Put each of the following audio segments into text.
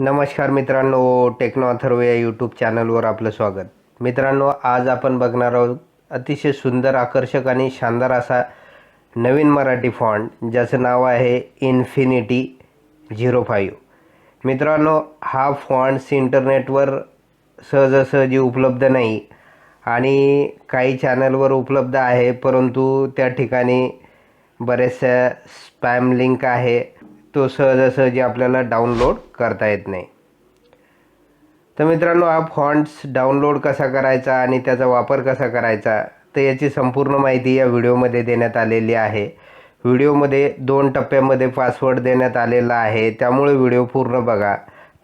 नमस्कार मित्रांनो टेक्नो अथर्व या यूट्यूब चॅनलवर आपलं स्वागत. मित्रांनो आज आपण बघणार आहोत अतिशय सुंदर आकर्षक आणि शानदार असा नवीन मराठी फॉन्ट ज्याचं नाव आहे इन्फिनिटी झिरो फाईव्ह. मित्रांनो हा फॉन्ट्स इंटरनेटवर सहजासहजी उपलब्ध नाही आणि काही चॅनलवर उपलब्ध आहे परंतु त्या ठिकाणी बऱ्याचशा स्पॅम लिंक आहे. तो सहजासहजी आपल्याला डाउनलोड करता येत नाही. तर मित्रांनो हा फॉन्ट्स डाउनलोड कसा करायचा आणि त्याचा वापर कसा करायचा तर याची संपूर्ण माहिती या व्हिडिओमध्ये देण्यात आलेली आहे. व्हिडिओमध्ये दोन टप्प्यामध्ये पासवर्ड देण्यात आलेला आहे. त्यामुळे व्हिडिओ पूर्ण बघा.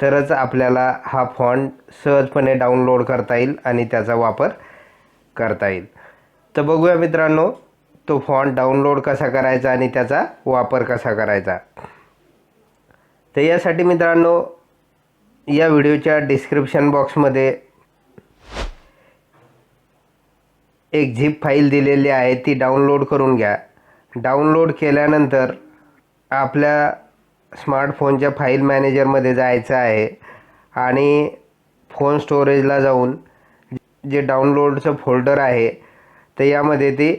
तरच आपल्याला हा फॉन्ट सहजपणे डाउनलोड करता येईल आणि त्याचा वापर करता येईल. तर बघूया मित्रांनो तो फॉन्ट डाउनलोड कसा करायचा आणि त्याचा वापर कसा करायचा. तर यासाठी मित्रांनो या व्हिडिओच्या डिस्क्रिप्शन बॉक्समध्ये एक झिप फाईल दिलेली आहे ती डाउनलोड करून घ्या. डाउनलोड केल्यानंतर आपल्या स्मार्टफोनच्या फाईल मॅनेजरमध्ये जायचं आहे आणि फोन स्टोरेजला जाऊन जे डाउनलोडचं फोल्डर आहे तर यामध्ये ती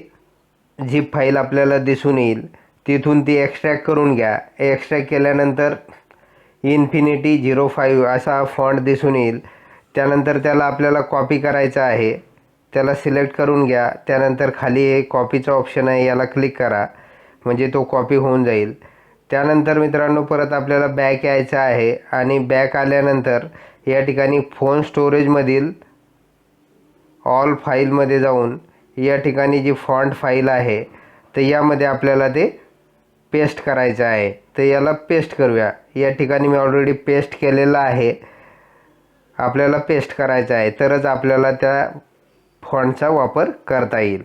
झिप फाईल आपल्याला दिसून येईल. तिथून ती एक्स्ट्रॅक्ट करून घ्या. एक्स्ट्रॅक्ट केल्यानंतर इन्फिनिटी झिरो फाईव्ह असा फॉन्ट दिसून येईल. त्यानंतर त्याला आपल्याला कॉपी करायचं आहे. त्याला सिलेक्ट करून घ्या. त्यानंतर खाली एक कॉपीचं ऑप्शन आहे याला क्लिक करा. म्हणजे तो कॉपी होऊन जाईल. त्यानंतर मित्रांनो परत आपल्याला बॅक यायचं आहे आणि बॅक आल्यानंतर या ठिकाणी फोन स्टोरेजमधील ऑल फाईलमध्ये जाऊन या ठिकाणी जी फॉन्ट फाईल आहे तर यामध्ये आपल्याला ते पेस्ट करायचं आहे. तर याला पेस्ट करूया. या ठिकाणी मी ऑलरेडी पेस्ट केलेलं आहे. आपल्याला पेस्ट करायचं आहे. तरच आपल्याला त्या फॉन्टचा वापर करता येईल.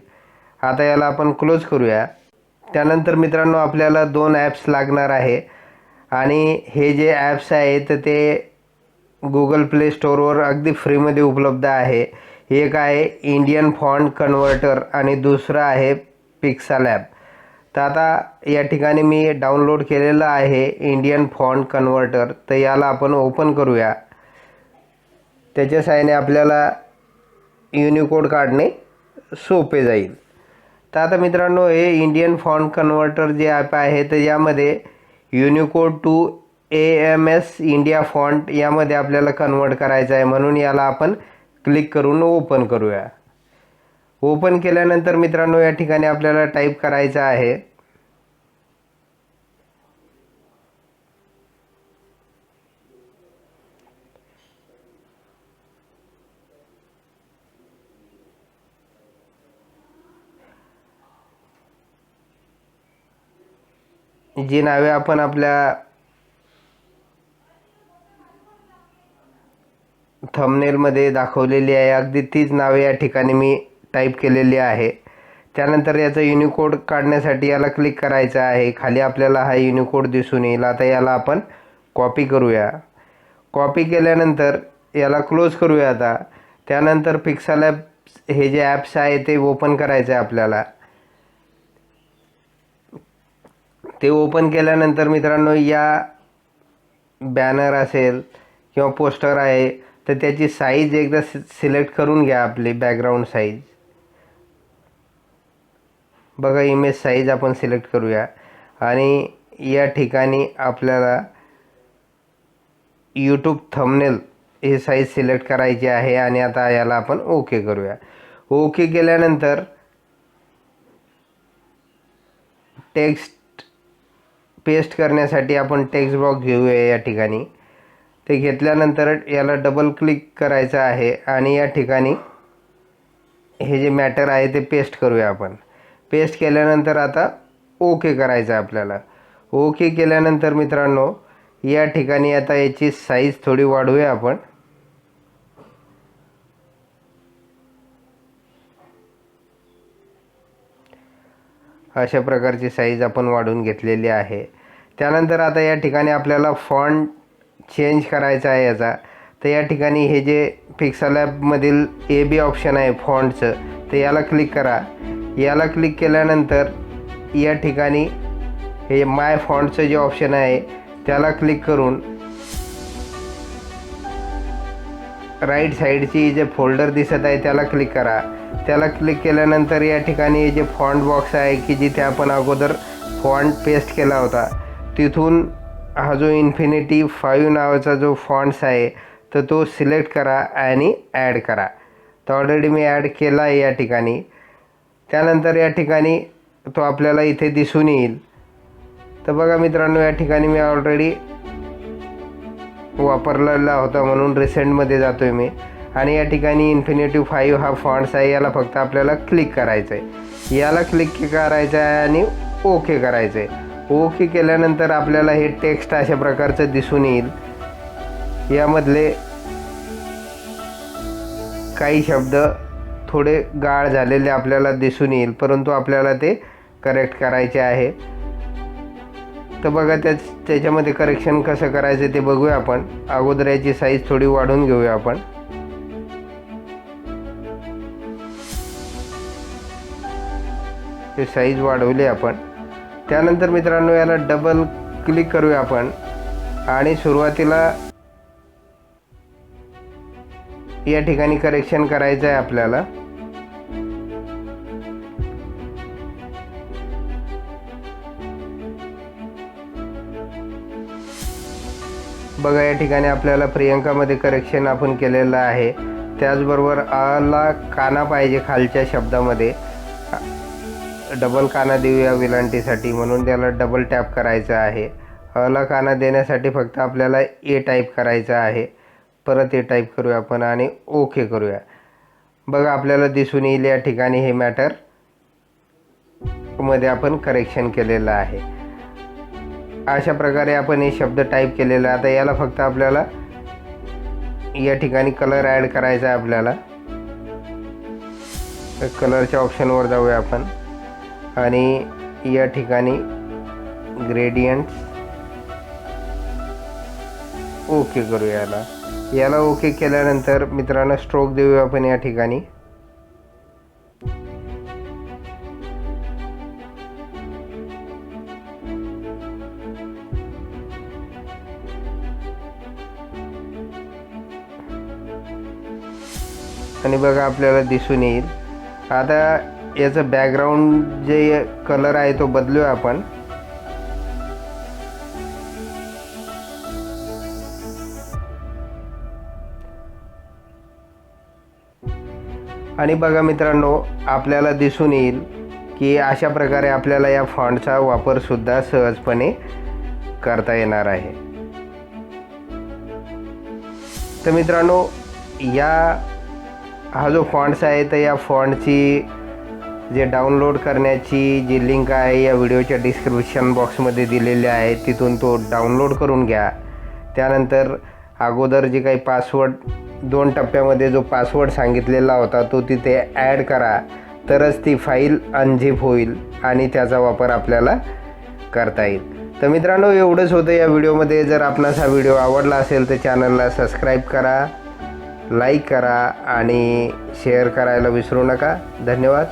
आता याला आपण क्लोज करूया. त्यानंतर मित्रांनो आपल्याला दोन ॲप्स लागणार आहे. आणि हे जे ॲप्स आहेत तर ते गुगल प्ले स्टोअरवर अगदी फ्रीमध्ये उपलब्ध आहे. एक आहे इंडियन फॉन्ट कन्व्हर्टर आणि दुसरं आहे पिक्सल ॲप तर आता या ठिकाणी मी डाउनलोड केलेलं आहे इंडियन फॉन्ट कन्व्हर्टर तर याला आपण ओपन करूया. त्याच्या साहाय्याने आपल्याला युनिकोड काढणे सोपे जाईल. तर आता मित्रांनो हे इंडियन फॉन्ट कन्व्हर्टर जे ॲप आहे तर यामध्ये Unicode to A M S India font यामध्ये आपल्याला कन्वर्ट करायचं आहे. म्हणून याला आपण क्लिक करून ओपन करूया. ओपन केल्यानंतर मित्रांनो या ठिकाणी आपल्याला टाईप करायचं आहे. जी नावे आपण आपल्या थंबनेलमध्ये दाखवलेली आहे अगदी तीच नावे या ठिकाणी मी टाईप केलेली आहे. त्यानंतर याचा युनिकोड काढण्यासाठी याला क्लिक करायचं आहे. खाली आपल्याला हा युनिकोड दिसून येईल. आता याला आपण कॉपी करूया. कॉपी केल्यानंतर याला क्लोज करूया आता. त्यानंतर पिक्सल ॲप हे जे ॲप्स आहे ते ओपन करायचं आहे आपल्याला. ते ओपन केल्यानंतर मित्रांनो या बॅनर असेल किंवा पोस्टर आहे तर त्याची साईज एकदा सिलेक्ट करून घ्या आपली बॅकग्राऊंड साईज बघा इमेज साईज आपण सिलेक्ट करूया. आणि या ठिकाणी आपल्याला यूट्यूब थंबनेल हे साईज सिलेक्ट करायची आहे आणि आता याला आपण ओके करूया. ओके केल्यानंतर टेक्स्ट पेस्ट करण्यासाठी आपण टेक्स्ट बॉक्स घेऊया या ठिकाणी. ते घेतल्यानंतर याला डबल क्लिक करायचं आहे आणि या ठिकाणी हे जे मॅटर आहे ते पेस्ट करूया आपण. पेस्ट केल्यानंतर आता ओके करायचं आहे आपल्याला. ओके केल्यानंतर मित्रांनो या ठिकाणी आता याची साईज थोडी वाढवूया आपण. अशा प्रकारची साईज आपण वाढवून घेतलेली आहे. त्यानंतर आता या ठिकाणी आपल्याला फॉन्ट चेंज करायचा आहे याचा. तर या ठिकाणी हे जे पिक्सल ॲपमधील ए बी ऑप्शन आहे फॉन्टचं तर याला क्लिक करा. याला क्लिक केल्यानंतर या ठिकाणी हे माय फॉन्टचं जे ऑप्शन आहे त्याला क्लिक करून राईट साईडची जे फोल्डर दिसत आहे त्याला क्लिक करा. त्याला क्लिक केल्यानंतर या ठिकाणी जे फॉन्ट बॉक्स आहे की जिथे आपण अगोदर फॉन्ट पेस्ट केला होता तिथून हा जो इन्फिनिटी फाईव्ह नावाचा जो फॉन्ट्स आहे तर तो सिलेक्ट करा आणि ॲड करा. तर ऑलरेडी मी ॲड केला आहे या ठिकाणी. त्यानंतर या ठिकाणी तो आपल्याला इथे दिसून येईल. तर बघा मित्रांनो या ठिकाणी मी ऑलरेडी वापरलेला होता म्हणून रिसेंटमध्ये जातो आहे मी. आणि या ठिकाणी इन्फिनेटिव्ह फाईव्ह हा फॉन्ट्स आहे याला फक्त आपल्याला क्लिक करायचं आहे याला क्लिक करायचं आहे आणि ओके करायचं आहे ओके केल्यानंतर आपल्याला हे टेक्स्ट अशा प्रकारचं दिसून येईल. यामधले काही शब्द थोडे गाळ झालेले आपल्याला दिसून येईल परंतु आपल्याला ते करेक्ट करायचे आहे. तर बघा त्या त्याच्यामध्ये करेक्शन कसं करायचं ते बघूया आपण. अगोदर याची साईज थोडी वाढवून घेऊया आपण. ते साईज वाढवली आपण. त्यानंतर मित्रांनो याला डबल क्लिक करूया आपण. आणि सुरुवातीला या ठिकाणी करेक्शन करायचं आहे आपल्याला. बघा या ठिकाणी आपल्याला प्रियंकामध्ये करेक्शन आपण केलेलं आहे. त्याचबरोबर आला काना पाहिजे खालच्या शब्दामध्ये. डबल काना देऊया विलांटीसाठी म्हणून त्याला डबल टॅप करायचं आहे. अला काना देण्यासाठी फक्त आपल्याला ए टाईप करायचं आहे. परत हे टाईप करूया आपण आणि ओके करूया. बघा आपल्याला दिसून येईल या ठिकाणी हे मॅटरमध्ये आपण करेक्शन केलेलं आहे. अशा प्रकारे आपण हे शब्द टाईप केलेला आहे. आता याला फक्त आपल्याला या ठिकाणी कलर ॲड करायचा आहे आपल्याला. कलरच्या ऑप्शनवर जाऊया आपण. आणि या ठिकाणी ग्रेडियंट्स ओके करूया याला. याला ओके केल्यानंतर मित्रांनो स्ट्रोक देऊया आपण या ठिकाणी. आणि बघा आपल्याला दिसून येईल. आता याचं बॅकग्राऊंड जे कलर आहे तो बदलूया आपण. आणि बघा मित्रांनो आपल्याला दिसून येईल की अशा प्रकारे आपल्याला या फॉन्टचा वापरसुद्धा सहजपणे करता येणार आहे. तर मित्रांनो या हा जो फॉन्ट्स आहे तर या फॉन्टची जे डाउनलोड करण्याची जी लिंक आहे या व्हिडिओच्या डिस्क्रिप्शन बॉक्समध्ये दिलेली आहे तिथून तो डाउनलोड करून घ्या. त्यानंतर अगोदर जे काही पासवर्ड दोन टप्प्यामध्ये जो पासवर्ड सांगितलेला होता तो तिथे ॲड करा. तरच ती फाईल अनझिप होईल आणि त्याचा वापर आपल्याला करता येईल. तर मित्रांनो एवढंच होतं या व्हिडिओमध्ये. जर आपणास हा व्हिडिओ आवडला असेल तर चॅनलला सबस्क्राईब करा लाईक करा आणि शेअर करायला विसरू नका. धन्यवाद.